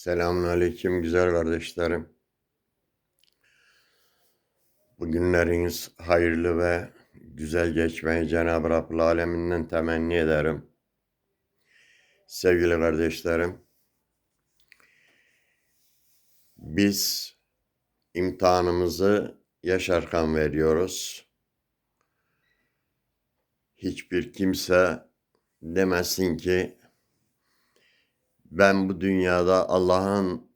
Selamünaleyküm güzel kardeşlerim. Bugünleriniz hayırlı ve güzel geçmeyi Cenab-ı Rabbül Aleminden temenni ederim. Sevgili kardeşlerim, biz imtihanımızı yaşarken veriyoruz. Hiçbir kimse demesin ki ben bu dünyada Allah'ın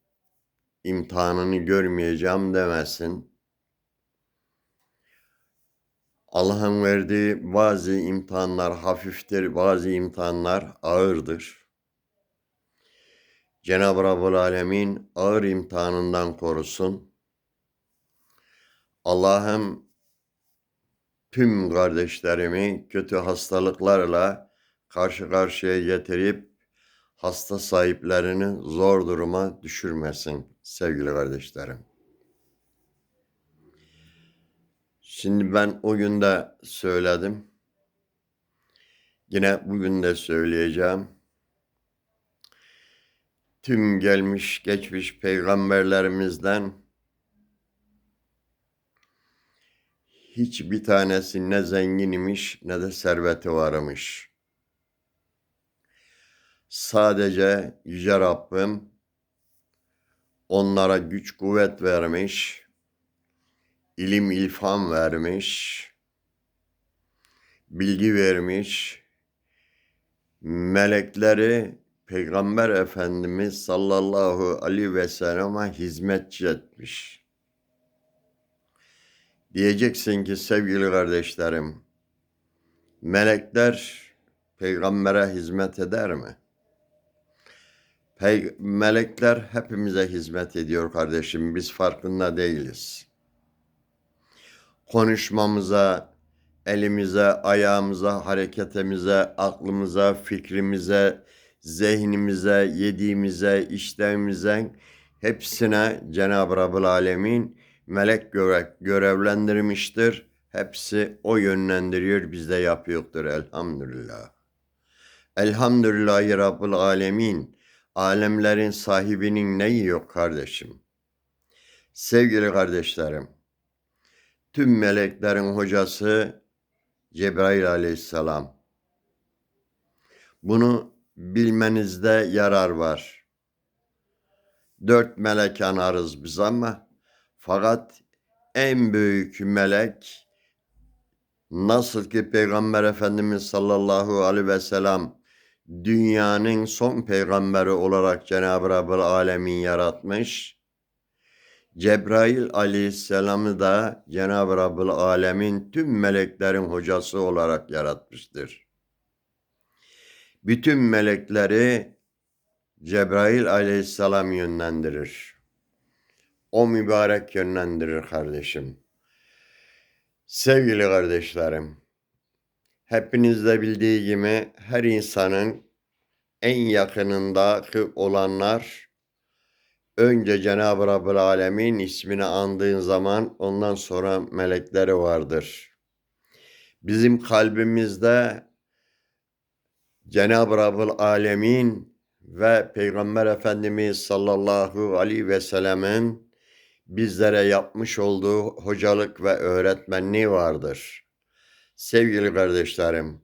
imtihanını görmeyeceğim demesin. Allah'ın verdiği bazı imtihanlar hafiftir, bazı imtihanlar ağırdır. Cenab-ı Rabbül Alemin ağır imtihanından korusun. Allah'ım tüm kardeşlerimi kötü hastalıklarla karşı karşıya getirip hasta sahiplerini zor duruma düşürmesin sevgili kardeşlerim. Şimdi ben o gün de söyledim. Yine bugün de söyleyeceğim. Tüm gelmiş geçmiş peygamberlerimizden hiçbir tanesi ne zengin imiş ne de serveti varmış. Sadece Yüce Rabbim onlara güç kuvvet vermiş, ilim ilfam vermiş, bilgi vermiş, melekleri Peygamber Efendimiz sallallahu aleyhi ve selleme hizmetçi etmiş. Diyeceksin ki sevgili kardeşlerim, melekler peygambere hizmet eder mi? Pey melekler hepimize hizmet ediyor kardeşim. Biz farkında değiliz. Konuşmamıza, elimize, ayağımıza, hareketimize, aklımıza, fikrimize, zihnimize, yediğimize, içtiğimize hepsine Cenab-ı Rabbül Alemin melek görev, görevlendirmiştir. Hepsi o yönlendiriyor, biz de yapıyordur elhamdülillah. Elhamdülillahi Rabbül Alemin. Alemlerin sahibinin neyi yok kardeşim? Sevgili kardeşlerim, tüm meleklerin hocası Cebrail aleyhisselam. Bunu bilmenizde yarar var. Dört melek anarız biz ama fakat en büyük melek nasıl ki Peygamber Efendimiz sallallahu aleyhi ve sellem dünyanın son peygamberi olarak Cenab-ı Rabbül Alemin yaratmış. Cebrail aleyhisselamı da Cenab-ı Rabbül Alemin tüm meleklerin hocası olarak yaratmıştır. Bütün melekleri Cebrail aleyhisselam yönlendirir. O mübarek yönlendirir kardeşim. Sevgili kardeşlerim, Hepiniz de bildiği gibi her insanın en yakınındaki olanlar önce Cenab-ı Rabbül Alemin ismini andığın zaman ondan sonra melekleri vardır. Bizim kalbimizde Cenab-ı Rabbül Alemin ve Peygamber Efendimiz sallallahu aleyhi ve sellemin bizlere yapmış olduğu hocalık ve öğretmenliği vardır.'' Sevgili kardeşlerim,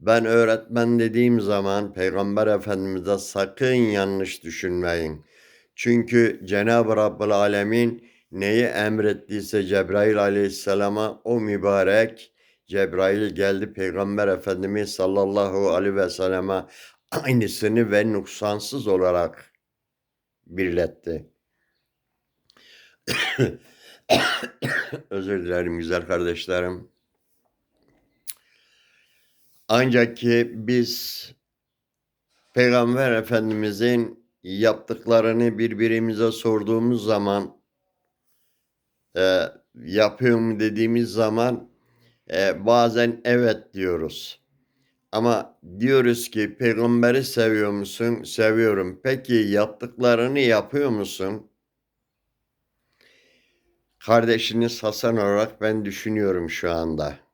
ben öğretmen dediğim zaman Peygamber Efendimiz'e sakın yanlış düşünmeyin. Çünkü Cenab-ı Rabbül Alemin neyi emrettiyse Cebrail aleyhisselama o mübarek Cebrail geldi Peygamber Efendimiz sallallahu aleyhi ve selleme aynısını ve nuksansız olarak birletti. Özür dilerim güzel kardeşlerim. Ancak ki biz Peygamber Efendimizin yaptıklarını birbirimize sorduğumuz zaman e, yapıyor dediğimiz zaman e, bazen evet diyoruz. Ama diyoruz ki peygamberi seviyor musun? Seviyorum. Peki yaptıklarını yapıyor musun? Kardeşiniz Hasan olarak ben düşünüyorum şu anda.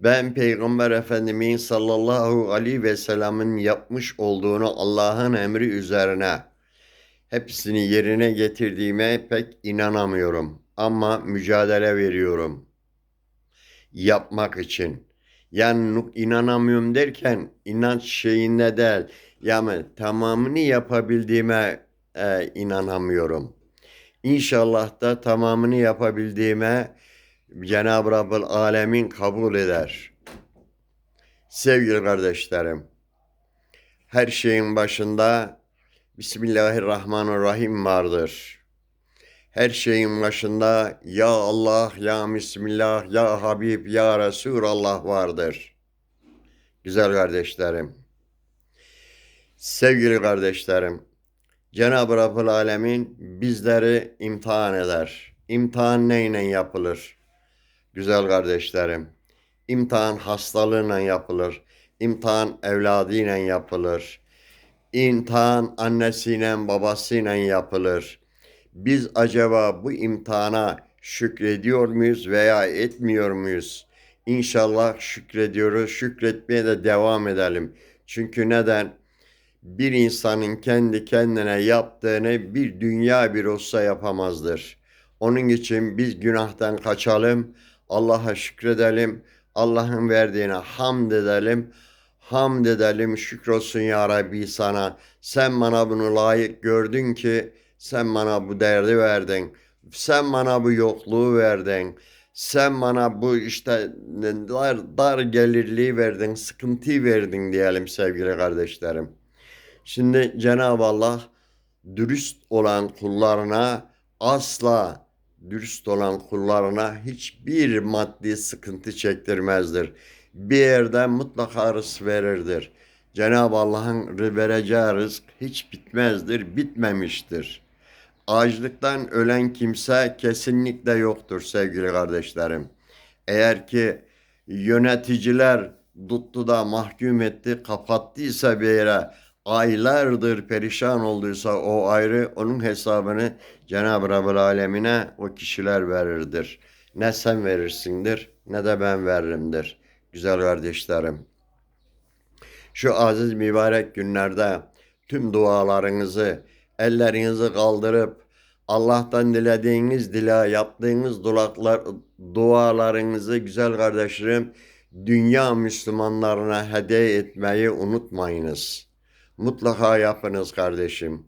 Ben Peygamber Efendimiz sallallahu aleyhi ve sellem'in yapmış olduğunu Allah'ın emri üzerine hepsini yerine getirdiğime pek inanamıyorum. Ama mücadele veriyorum. Yapmak için. Yani inanamıyorum derken inanç şeyinde değil. Yani tamamını yapabildiğime e, inanamıyorum. İnşallah da tamamını yapabildiğime Cenab-ı Rabbül Alemin kabul eder. Sevgili kardeşlerim, her şeyin başında Bismillahirrahmanirrahim vardır. Her şeyin başında Ya Allah, Ya Bismillah, Ya Habib, Ya Resulallah vardır. Güzel kardeşlerim, sevgili kardeşlerim, Cenab-ı Rabbül Alemin bizleri imtihan eder. İmtihan neyle yapılır? Güzel kardeşlerim, imtihan hastalığıyla yapılır. İmtihan evladıyla yapılır. İmtihan annesiyle babasıyla yapılır. Biz acaba bu imtihana şükrediyor muyuz veya etmiyor muyuz? İnşallah şükrediyoruz. Şükretmeye de devam edelim. Çünkü neden? Bir insanın kendi kendine yaptığını bir dünya bir olsa yapamazdır. Onun için biz günahtan kaçalım. Allah'a şükredelim. Allah'ın verdiğine hamd edelim. Hamd edelim. Şükrolsun ya Rabbi sana. Sen bana bunu layık gördün ki sen bana bu derdi verdin. Sen bana bu yokluğu verdin. Sen bana bu işte dar, dar gelirliği verdin, sıkıntıyı verdin diyelim sevgili kardeşlerim. Şimdi Cenab-ı Allah dürüst olan kullarına asla dürüst olan kullarına hiçbir maddi sıkıntı çektirmezdir. Bir yerden mutlaka rızk verirdir. Cenab-ı Allah'ın vereceği rızk hiç bitmezdir, bitmemiştir. Açlıktan ölen kimse kesinlikle yoktur sevgili kardeşlerim. Eğer ki yöneticiler tuttu da mahkum etti, kapattıysa bir yere, aylardır perişan olduysa o ayrı, onun hesabını Cenab-ı Rabbül Alemine o kişiler verirdir. Ne sen verirsindir ne de ben veririmdir. Güzel kardeşlerim. Şu aziz mübarek günlerde tüm dualarınızı, ellerinizi kaldırıp Allah'tan dilediğiniz dila, yaptığınız duaklar, dualarınızı güzel kardeşlerim dünya Müslümanlarına hediye etmeyi unutmayınız. Mutlaka yapınız kardeşim.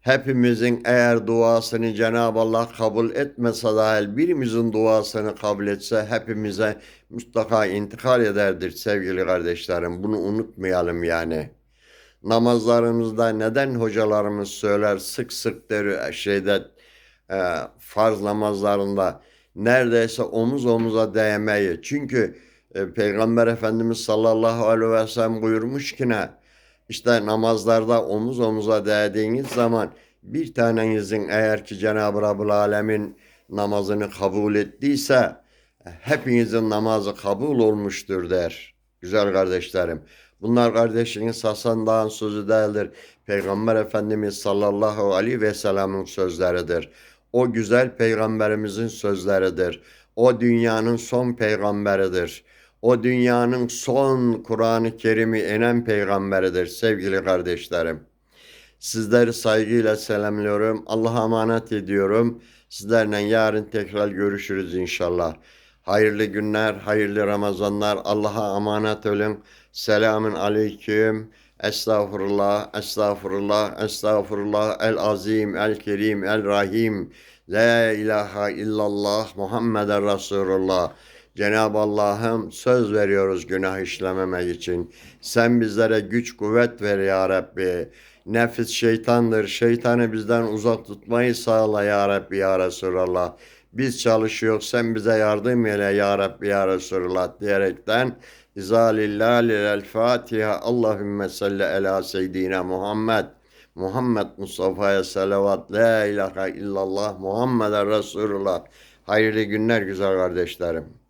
Hepimizin eğer duasını Cenab-ı Allah kabul etmese dahil birimizin duasını kabul etse hepimize mutlaka intikal ederdir sevgili kardeşlerim. Bunu unutmayalım yani. Namazlarımızda neden hocalarımız söyler sık sık der şeyde e, farz namazlarında neredeyse omuz omuza değmeyi. Çünkü e, Peygamber Efendimiz sallallahu aleyhi ve sellem buyurmuş ki ne? İşte namazlarda omuz omuza değdiğiniz zaman bir tanenizin eğer ki Cenab-ı Rabbül Alemin namazını kabul ettiyse hepinizin namazı kabul olmuştur der. Güzel kardeşlerim. Bunlar kardeşiniz Hasan Dağ'ın sözü değildir. Peygamber Efendimiz sallallahu aleyhi ve sellem'in sözleridir. O güzel peygamberimizin sözleridir. O dünyanın son peygamberidir. O dünyanın son Kur'an-ı Kerim'i inen peygamberidir sevgili kardeşlerim. Sizleri saygıyla selamlıyorum. Allah'a emanet ediyorum. Sizlerle yarın tekrar görüşürüz inşallah. Hayırlı günler, hayırlı Ramazanlar. Allah'a emanet olun. Selamün aleyküm. Estağfurullah, estağfurullah, estağfurullah. El azim, el kerim, el rahim. La ilahe illallah Muhammeden Resulullah. Cenab-ı Allah'ım söz veriyoruz günah işlememek için. Sen bizlere güç kuvvet ver ya Rabbi. Nefis şeytandır. Şeytanı bizden uzak tutmayı sağla ya Rabbi ya Resulallah. Biz çalışıyoruz sen bize yardım eyle ya Rabbi ya Resulallah diyerekten İzalillah lil Fatiha Allahümme salli ala seyyidina Muhammed Muhammed Mustafa'ya salavat la ilahe illallah Muhammeden Resulullah Hayırlı günler güzel kardeşlerim.